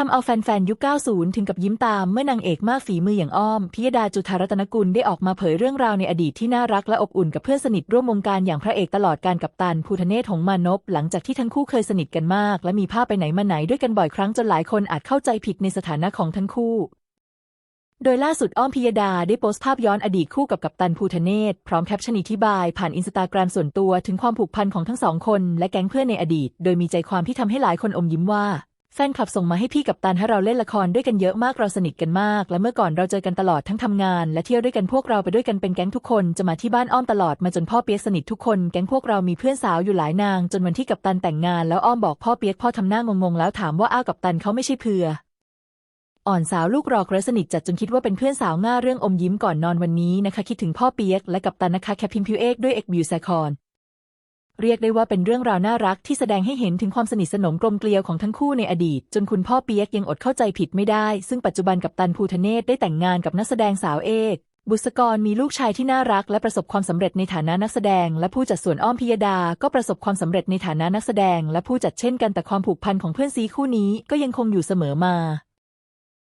ทำเอาแฟนๆ ยุค 90 ถึงกับยิ้มตามเมื่อนางเอกมากฝีมืออย่างอ้อมพิยดาจุธารัตนกุลได้ออกมาเผยเรื่องราวในอดีตที่น่ารักและอบอุ่นกับเพื่อนสนิทร่วมวงการอย่างพระเอกตลอดการกับตันภูทะเนศหงมานพหลังจากที่ทั้งคู่เคยสนิทกันมาก และมีภาพไปไหนมาไหนด้วยกันบ่อยครั้งจนหลายคนอาจเข้าใจผิดในสถานะของทั้งคู่ โดยล่าสุดอ้อมพิยดาได้โพสต์ภาพย้อนอดีตคู่กับกัปตันภูทะเนศพร้อมแคปชั่นอธิบายผ่านอินสตาแกรมส่วนตัวถึงความผูกพันของทั้งสองคน และแก๊งเพื่อนในอดีต โดยมีใจความที่ทำให้หลายคนอมยิ้มว่า แฟนคลับส่งมาให้พี่กัปตันให้เราเล่นละครด้วยกันเยอะมากเราสนิทกันมาก และเมื่อก่อนเราเจอกันตลอดทั้งทำงาน และเที่ยวด้วยกันพวกเราไปด้วยกันเป็นแก๊งทุกคนจะมาที่บ้านอ้อมตลอดมาจนพ่อเปียกสนิททุกคนแก๊งพวกเรามีเพื่อนสาวอยู่หลายนาง จนวันที่กัปตันแต่งงานแล้วอ้อมบอกพ่อเปียกพ่อทำหน้างงๆแล้วถามว่าอ้าวกัปตันเขาไม่ใช่เพื่ออ่อนสาวลูกรอกระสนิทจัดจนคิดว่าเป็นเพื่อนสาวง่าเรื่องอมยิ้มก่อนนอนวันนี้นะคะ คิดถึงพ่อเปียกและกัปตันนะคะแคปพิมพิวเอกด้วยเอกบิวซคอน เรียกได้ว่าเป็นเรื่องราวน่ารักที่แสดงให้เห็นถึงความสนิทสนมกลมเกลียวของทั้งคู่ในอดีต จนคุณพ่อเปียกยังอดเข้าใจผิดไม่ได้ ซึ่งปัจจุบันกับตันภูทะเนศได้แต่งงานกับนักแสดงสาวเอกบุษกรมีลูกชายที่น่ารักและประสบความสำเร็จในฐานะนักแสดง และผู้จัดส่วนอ้อมพิยดา ก็ประสบความสำเร็จในฐานะนักแสดง และผู้จัดเช่นกันแต่ความผูกพันของเพื่อนซีคู่นี้ก็ยังคงอยู่เสมอมา